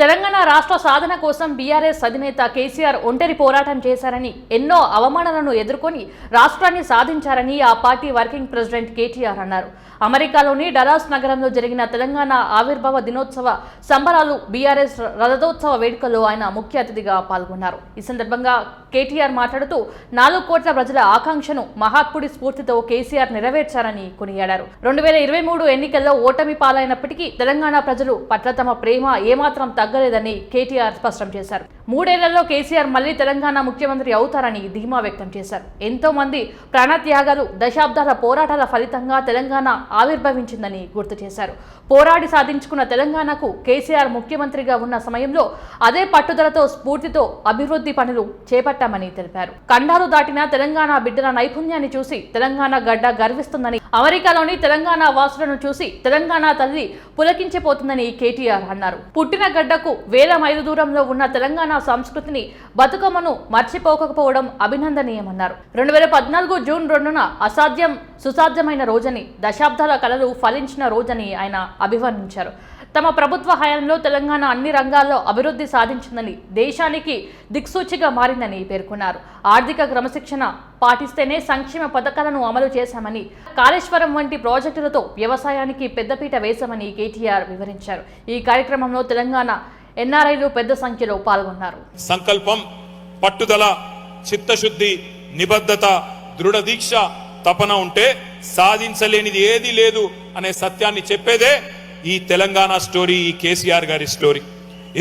తెలంగాణ రాష్ట్ర సాధన కోసం బీఆర్ఎస్ అధినేత కేసీఆర్ ఒంటరి పోరాటం చేశారని ఎన్నో అవమానాలను ఎదుర్కొని రాష్ట్రాన్ని సాధించారని ఆ పార్టీ వర్కింగ్ ప్రెసిడెంట్ కేటీఆర్ అన్నారు. అమెరికాలోని డలాస్ నగరంలో జరిగిన తెలంగాణ ఆవిర్భావ దినోత్సవ సంబరాలు బీఆర్ఎస్ రథోత్సవ వేడుకల్లో ఆయన ముఖ్య అతిథిగా పాల్గొన్నారు. ఈ సందర్భంగా కేటీఆర్ మాట్లాడుతూ నాలుగు కోట్ల ప్రజల ఆకాంక్షను మహాత్ముడి స్ఫూర్తితో కేసీఆర్ నెరవేర్చారని కొనియాడారు. రెండు వేల ఇరవై మూడు ఎన్నికల్లో ఓటమి పాలైనప్పటికీ తెలంగాణ ప్రజలు పట్ల తమ ప్రేమ ఏమాత్రం తగ్గలేదని కేటీఆర్ స్పష్టం చేశారు. మూడేళ్ళలో కేసీఆర్ మళ్ళీ తెలంగాణ ముఖ్యమంత్రి అవుతారని ధీమా వ్యక్తం చేశారు. ఎంతో మంది ప్రాణత్యాగాలు దశాబ్దాల పోరాటాల ఫలితంగా తెలంగాణ ఆవిర్భవించిందని గుర్తు చేశారు. పోరాడి సాధించుకున్న తెలంగాణకు కేసీఆర్ ముఖ్యమంత్రిగా ఉన్న సమయంలో అదే పట్టుదలతో స్ఫూర్తితో అభివృద్ధి పనులు చేపట్టామని తెలిపారు. కండాలు దాటిన తెలంగాణ బిడ్డల నైపుణ్యాన్ని చూసి తెలంగాణ గడ్డ గర్విస్తుందని అమెరికాలోని తెలంగాణ వాసులను చూసి తెలంగాణ తల్లి పులకించిపోతుందని కేటీఆర్ అన్నారు. పుట్టిన గడ్డ గడ్డకు వేల మైలు దూరంలో ఉన్న తెలంగాణ సంస్కృతిని బతుకమ్మను మర్చిపోకపోవడం అభినందనీయమన్నారు. రెండు వేల పద్నాలుగు జూన్ రెండున అసాధ్యం సుసాధ్యమైన రోజని దశాబ్దాల కలలు ఫలించిన రోజని ఆయన అభివర్ణించారు. తమ ప్రభుత్వ హయాంలో తెలంగాణ అన్ని రంగాల్లో అభివృద్ధి సాధించిందని దేశానికి దిక్సూచిగా మారిందని పేర్కొన్నారు. ఆర్థిక క్రమశిక్షణ పాటిస్తేనే సంక్షేమ పథకాలను అమలు చేశామని కాళేశ్వరం వంటి ప్రాజెక్టులతో వ్యవసాయానికి పెద్దపీట వేశామని కేటీఆర్ వివరించారు. ఈ కార్యక్రమంలో తెలంగాణ ఎన్ఆర్ఐలు పెద్ద సంఖ్యలో పాల్గొన్నారు. సంకల్పం పట్టుదల చిత్తశుద్ధి నిబద్ధత దృఢ దీక్ష తపన ఉంటే సాధించలేనిది ఏది లేదు అనే సత్యాన్ని చెప్పేదే ఈ తెలంగాణ స్టోరీ ఈ కేసీఆర్ గారి స్టోరీ.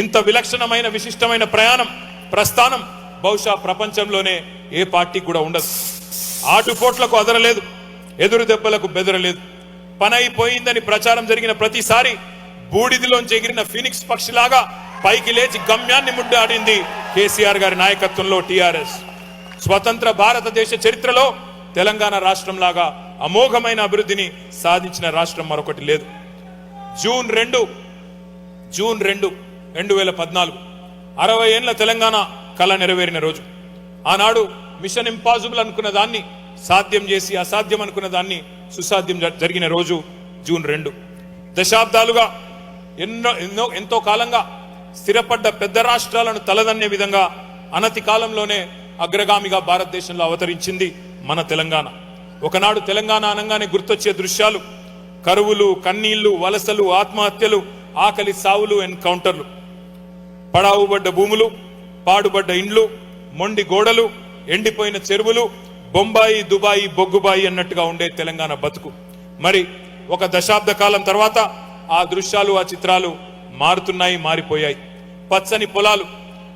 ఇంత విలక్షణమైన విశిష్టమైన ప్రయాణం ప్రస్థానం బహుశా ప్రపంచంలోనే ఏ పార్టీ కూడా ఉండదు. ఆటుపోట్లకు అదరలేదు ఎదురు దెబ్బలకు బెదరలేదు. పని అయిపోయిందని ప్రచారం జరిగిన ప్రతిసారి బూడిదిలోంచి ఎగిరిన ఫినిక్స్ పక్షిలాగా పైకి లేచి గమ్యాన్ని ముడ్డాడింది కేసీఆర్ గారి నాయకత్వంలో టీఆర్ఎస్. స్వతంత్ర భారతదేశ చరిత్రలో తెలంగాణ రాష్ట్రంలాగా అమోఘమైన అభివృద్ధిని సాధించిన రాష్ట్రం మరొకటి లేదు. జూన్ రెండు జూన్ రెండు రెండు వేల పద్నాలుగు. అరవై ఏళ్ళ తెలంగాణ కళ నెరవేరిన రోజు. ఆనాడు మిషన్ ఇంపాసిబుల్ అనుకున్న దాన్ని సాధ్యం చేసి అసాధ్యం అనుకున్న దాన్ని సుసాధ్యం జ- జరిగిన రోజు జూన్ రెండు. దశాబ్దాలుగా ఎన్నో ఎన్నో ఎంతో కాలంగా స్థిరపడ్డ పెద్ద రాష్ట్రాలను తలదన్నే విధంగా అనతి కాలంలోనే అగ్రగామిగా భారతదేశంలో అవతరించింది మన తెలంగాణ. ఒకనాడు తెలంగాణ అనగానే గుర్తొచ్చే దృశ్యాలు కరువులు కన్నీళ్ళు వలసలు ఆత్మహత్యలు ఆకలి సావులు ఎన్కౌంటర్లు. పడావుబడ్డ భూములు పాడుబడ్డ ఇండ్లు మొండి గోడలు ఎండిపోయిన చెరువులు బొంబాయి దుబాయి బొగ్గుబాయి అన్నట్టుగా ఉండే తెలంగాణ బతుకు. మరి ఒక దశాబ్ద కాలం తర్వాత ఆ దృశ్యాలు ఆ చిత్రాలు మారుతున్నాయి మారిపోయాయి. పచ్చని పొలాలు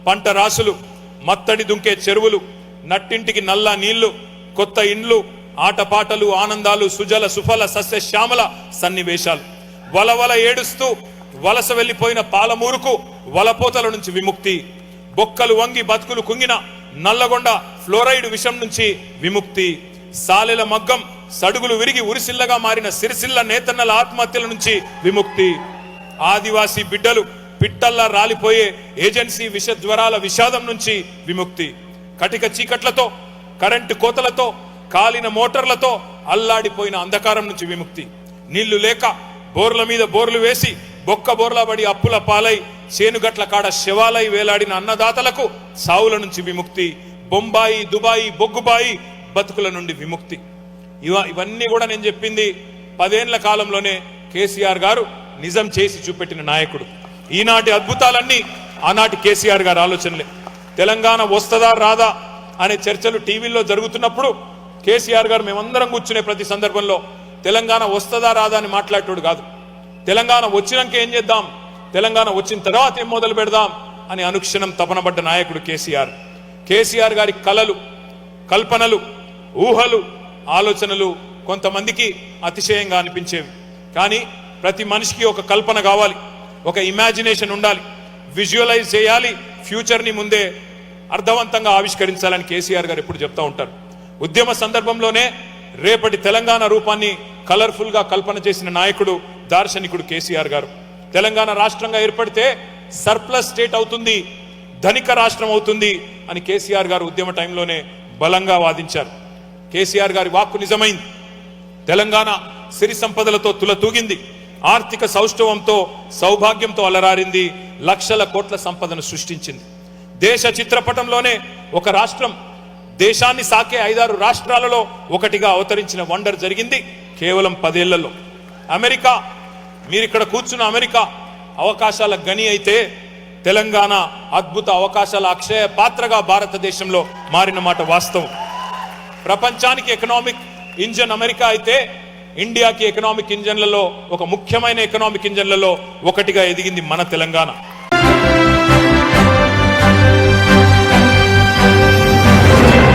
పంట రాసులు మత్తడి దుంకే చెరువులు నట్టింటికి నల్ల నీళ్ళు కొత్త ఇండ్లు ఆటపాటలు ఆనందాలు సుజల సుఫల సస్య శ్యామల సన్నివేశాలు. వలవల ఏడుస్తూ వలస వెళ్ళిపోయిన పాలమూరుకు వలపోతల నుంచి విముక్తి. బొక్కలు వంగి బతుకులు కుంగిన నల్లగొండ ఫ్లోరైడ్ విషం నుంచి విముక్తి. సాలెల మగ్గం సడుగులు విరిగి ఉరిసిల్లగా మారిన సిరిసిల్ల నేతన్నల ఆత్మహత్యల నుంచి విముక్తి. ఆదివాసీ బిడ్డలు పిట్టల్లా రాలిపోయే ఏజెన్సీ విష జ్వరాల విషాదం నుంచి విముక్తి. కటిక చీకట్లతో కరెంటు కోతలతో కాలిన మోటార్లతో అల్లాడిపోయిన అంధకారం నుంచి విముక్తి. నీళ్ళు లేక బోర్ల మీద బోర్లు వేసి బొక్క బోర్లబడి అప్పుల పాలై చేనుగట్ల కాడ శవాలై వేలాడిన అన్నదాతలకు సావుల నుంచి విముక్తి. బొంబాయి దుబాయి బొగ్గుబాయి బతుకుల నుండి విముక్తి. ఇవ ఇవన్నీ కూడా నేను చెప్పింది పదేళ్ళ కాలంలోనే కేసీఆర్ గారు నిజం చేసి చూపెట్టిన నాయకుడు. ఈనాటి అద్భుతాలన్నీ ఆనాటి కేసీఆర్ గారి ఆలోచనలే. తెలంగాణ వస్తుందా రాదా అనే చర్చలు టీవీల్లో జరుగుతున్నప్పుడు కేసీఆర్ గారు మేమందరం కూర్చునే ప్రతి సందర్భంలో తెలంగాణ వస్తుందా రాదా అని మాట్లాడేటోడు కాదు. తెలంగాణ వచ్చినాక ఏం చేద్దాం? తెలంగాణ వచ్చిన తర్వాత ఏం మొదలు పెడదాం? అని అనుక్షణం తపనబడ్డ నాయకుడు కేసీఆర్. కేసీఆర్ గారి కలలు కల్పనలు ఊహలు ఆలోచనలు కొంతమందికి అతిశయంగా అనిపించేవి. కానీ ప్రతి మనిషికి ఒక కల్పన కావాలి ఒక ఇమాజినేషన్ ఉండాలి. విజువలైజ్ చేయాలి ఫ్యూచర్ని ముందే అర్థవంతంగా ఆవిష్కరించాలని కేసీఆర్ గారు ఎప్పుడు చెప్తా ఉంటారు. ఉద్యమ సందర్భంలోనే రేపటి తెలంగాణ రూపాన్ని కలర్ఫుల్గా కల్పన చేసిన నాయకుడు దార్శనికుడు కేసీఆర్ గారు. తెలంగాణ రాష్ట్రంగా ఏర్పడితే సర్ప్లస్ స్టేట్ అవుతుంది ధనిక రాష్ట్రం అవుతుంది అని కేసీఆర్ గారు ఉద్యమ టైంలోనే బలంగా వాదించారు. కేసీఆర్ గారి వాక్కు నిజమైంది. తెలంగాణ సిరి సంపదలతో తులతూగింది ఆర్థిక సౌష్ఠవంతో సౌభాగ్యంతో అలరారింది లక్షల కోట్ల సంపదను సృష్టించింది. దేశ చిత్రపటంలోనే ఒక రాష్ట్రం దేశాన్ని సాకే ఐదారు రాష్ట్రాలలో ఒకటిగా అవతరించిన వండర్ జరిగింది కేవలం పదేళ్ళలో. అమెరికా మీరు ఇక్కడ కూర్చున్న అమెరికా అవకాశాల గని అయితే తెలంగాణ అద్భుత అవకాశాల అక్షయ పాత్రగా భారతదేశంలో మారిన మాట వాస్తవం. ప్రపంచానికి ఎకనామిక్ ఇంజన్ అమెరికా అయితే ఇండియాకి ఎకనామిక్ ఇంజన్లలో ఒక ముఖ్యమైన ఎకనామిక్ ఇంజన్లలో ఒకటిగా ఎదిగింది మన తెలంగాణ.